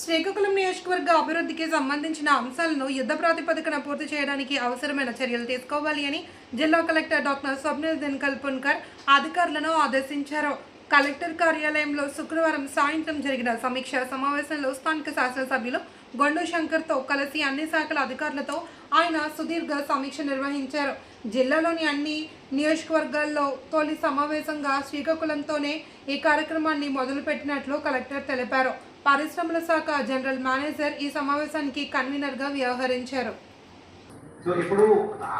శ్రీకాకుళం నియోజకవర్గ అభివృద్ధికి సంబంధించిన అంశాలను యుద్ధ ప్రాతిపదికన పూర్తి చేయడానికి అవసరమైన చర్యలు తీసుకోవాలి అని జిల్లా కలెక్టర్ డాక్టర్ స్వప్నిల్ దినకల్ పున్కర్ అధికారులను ఆదేశించారు. కలెక్టర్ కార్యాలయంలో శుక్రవారం సాయంత్రం జరిగిన సమీక్ష సమావేశంలో స్థానిక శాసనసభ్యులు గొండు శంకర్తో కలిసి అన్ని శాఖల అధికారులతో ఆయన సుదీర్ఘ సమీక్ష నిర్వహించారు. జిల్లాలోని అన్ని నియోజకవర్గాల్లో తొలి సమావేశంగా శ్రీకాకుళంతోనే ఈ కార్యక్రమాన్ని మొదలుపెట్టినట్లు కలెక్టర్ తెలిపారు. పరిశ్రమల శాఖ జనరల్ మేనేజర్ ఈ సమావేశానికి కన్వీనర్గా వ్యవహరించారు. సో ఇప్పుడు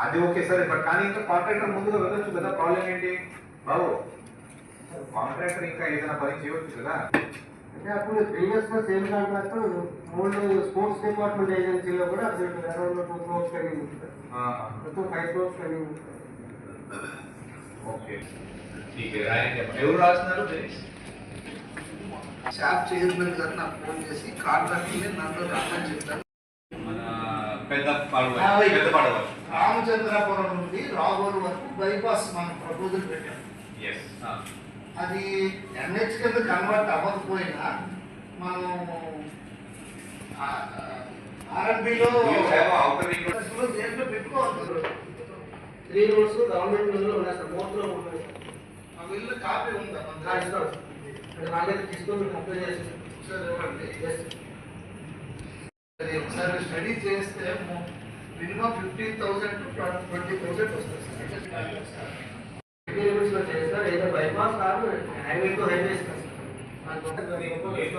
అది ఓకే సరే ఇప్పుడు కానీ ఇంకా కాంట్రాక్టర్ ముందుగా వెళ్ళొచ్చు కదా. ప్రాబ్లం ఏంటి? బాబు కాంట్రాక్టర్ ఇంకా ఏదైనా పని చేయవచ్చు కదా. అంటే అప్పుడు ప్రీవియస్గా సేమ్ కాంట్రాక్ట్ మూడు స్పోర్ట్స్ డిపార్ట్మెంట్ ఏజెన్సీలో కూడా అబ్జెక్ట్ అరౌండ్ టూ క్రోర్స్ కలిగి ఉంటుంది. ఫైవ్ క్రోర్స్ కలిగి ఉంటుంది. ఓకే. ఎవరు రాసినారు షాప్ చైర్మన్ గారు నాకు ఫోన్ చేసి కాంట్రాక్ట్ నన్ను రమ్మని చెప్పారు. రామచంద్రాపురం నుండి రాఘోల్ వరకు బైపాస్ మనం ప్రపోజల్ పెట్టాం. ఎస్ అది ఎన్హెచ్ కింద కన్వర్ట్ అవ్వకపోయినా మనం ఆర్ఎంపీలో దేంట్లో పెట్టుకోవచ్చు త్రీ రోడ్స్ గవర్నమెంట్ ఉన్నాయి సార్ మోట్లో ఉన్నాయి సార్. ఆ బిల్లు కాపీ ఉందా? నాకైతే తీసుకొని అప్లై చేసి ఒకసారి స్టడీ చేస్తే minimum fifteen thousand to twenty thousand వస్తుంది సార్ చేస్తారు ఏదో బైపాస్ కాదు హైవే టు హైవే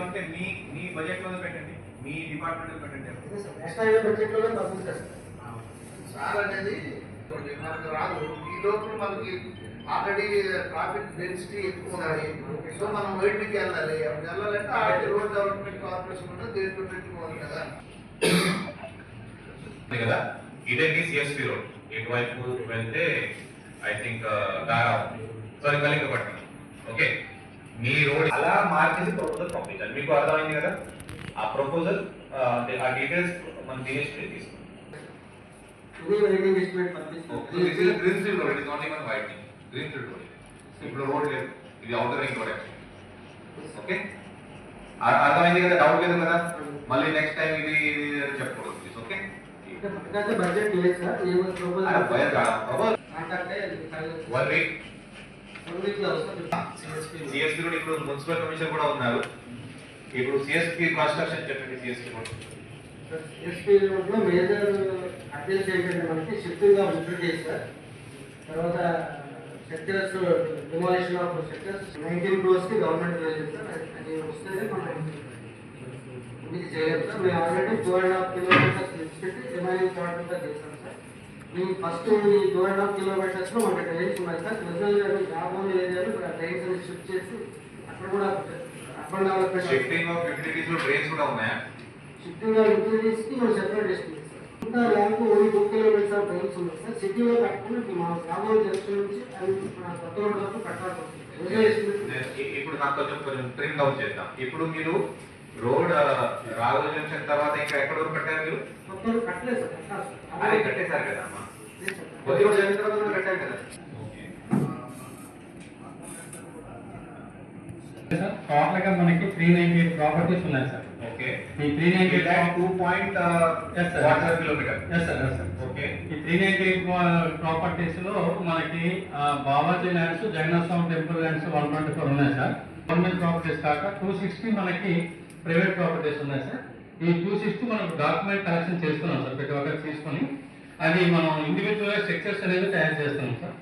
అంటే మీ మీ బడ్జెట్లో పెట్టండి. మీ డిపార్ట్మెంట్ పెట్టండి. నెక్స్ట్ హైవే బడ్జెట్లోనే పంపిస్తారు సార్ సార్ అనేది మనకు రాదు. ఈ లోపల మనకి ఆల్రెడీ ట్రాఫిక్ డెన్సిటీ ఎక్కువ ఉన్నది సో మనం బయటికి వెళ్ళాలి. అప్పుడు వెళ్ళాలంటే ఆల్రెడీ రోడ్ డెవలప్మెంట్ కార్పొరేషన్ కూడా దేంట్లో పెట్టుకోవాలి కదా. ఉంది కదా. ఇదండి సిఎస్పి రోడ్. ఇటువైపు వెళ్తే ఐ థింక్ దారా సారీ కలింగపట్నం ఓకే మీ రోడ్ అలా మార్చేసి ప్రపోజల్ పంపించాలి. మీకు అర్థమైంది కదా? ఆ ప్రపోజల్ ఆ డీటెయిల్స్ మన దినేష్ తీసుకుంటాం. ఇది రేటింగ్ ఎస్టిమేట్ పంపిస్తాం green field road it not even white green field road ఇప్పుడు రోడ్ లేదు ఇది అవుటర్ రింగ్ రోడ్ ఓకే అర్థమైంది కదా? డౌట్ లేదు కదా? మళ్ళీ నెక్స్ట్ టైం ఇది చెప్పకూడదు ప్లీజ్ ఓకే బడ్జెట్ లేదు సార్. వన్ వీక్ సిఎస్పి కూడా ఇప్పుడు మున్సిపల్ కమిషన్ కూడా ఉన్నారు. ఇప్పుడు సిఎస్పి కన్స్ట్రక్షన్ చెప్పండి సిఎస్పి కూడా. ఎస్పీ రోడ్లో మేజర్ అడ్రస్ ఏంటంటే మనకి షిఫ్టింగ్ ఆఫ్ యూటిలిటీస్ సార్. తర్వాత sectors demolition of sectors nineteen క్రోర్స్కి government వేసింది సార్ అది- అది వస్తే మనం ఇది చేయలేదు సార్ మేము already two and half kilometres list పెట్టి రిమైనింగ్ పార్ట్ అంతా చేస్తాం సార్ ఈ ఫస్ట్ ఈ టూ అండ్ హాఫ్ కిలోమీటర్స్లో మనకి ట్రైన్స్ ఉన్నాయి సార్ ప్రజలు గ్రామం ఏరియాలో ట్రైన్స్ అని షిఫ్ట్ చేసి అక్కడ కూడా up and development shifting of యూటిలిటీస్లో drains కూడా ఉన్నాయా? సిటీలో యూటిలిటీస్కి మనం సెపరేట్ చేసుకుంటాం land only two kilometres of rails ఉన్నాయి. సార్ సిటీలో కట్టుకుని ఇప్పుడు మన గ్రామం జంక్షన్ నుంచి అది మన కొత్త వరకు కట్టాల్సి నేను ఇప్పుడు నాకు కొంచెం కొంచెం ట్రిమ్ డౌన్ చేద్దాం. ఇప్పుడు మీరు రోడ్ రాఘవ జంక్షన్ తర్వాత ఇంకా ఎక్కడ వరకు కట్టారు మీరు? కట్టలేదు సార్. అది కట్టేశారు కదా అమ్మా. కొద్ది రోజులు తర్వాత కట్టారు కదా. సార్ టోటల్గా మనకి త్రీ నైన్టీ ఎయిట్ ప్రాపర్టీస్ ఉన్నాయి sir. Yes, sir. Water kilometre yes sir yes sir okay ఈ త్రీ నైన్టీ ఎయిట్ ప్రాపర్టీస్లో మనకి ఆ, Bavaji lands Jagannatha Swamy temple lands one twenty four ఉన్నాయి సార్ గవర్నమెంట్ ప్రాపర్టీస్ కాక టూ సిక్స్టీ మనకి private properties ఉన్నాయి sir ఈ టూ సిక్స్టీ మనం డాక్యుమెంట్ కలెక్షన్ చేస్తున్నాం సార్ ప్రతి ఒక్కరు తీసుకొని అది మనం ఇండివిజువల్ స్ట్రక్చర్స్ అనేది తయారు చేస్తున్నాం సార్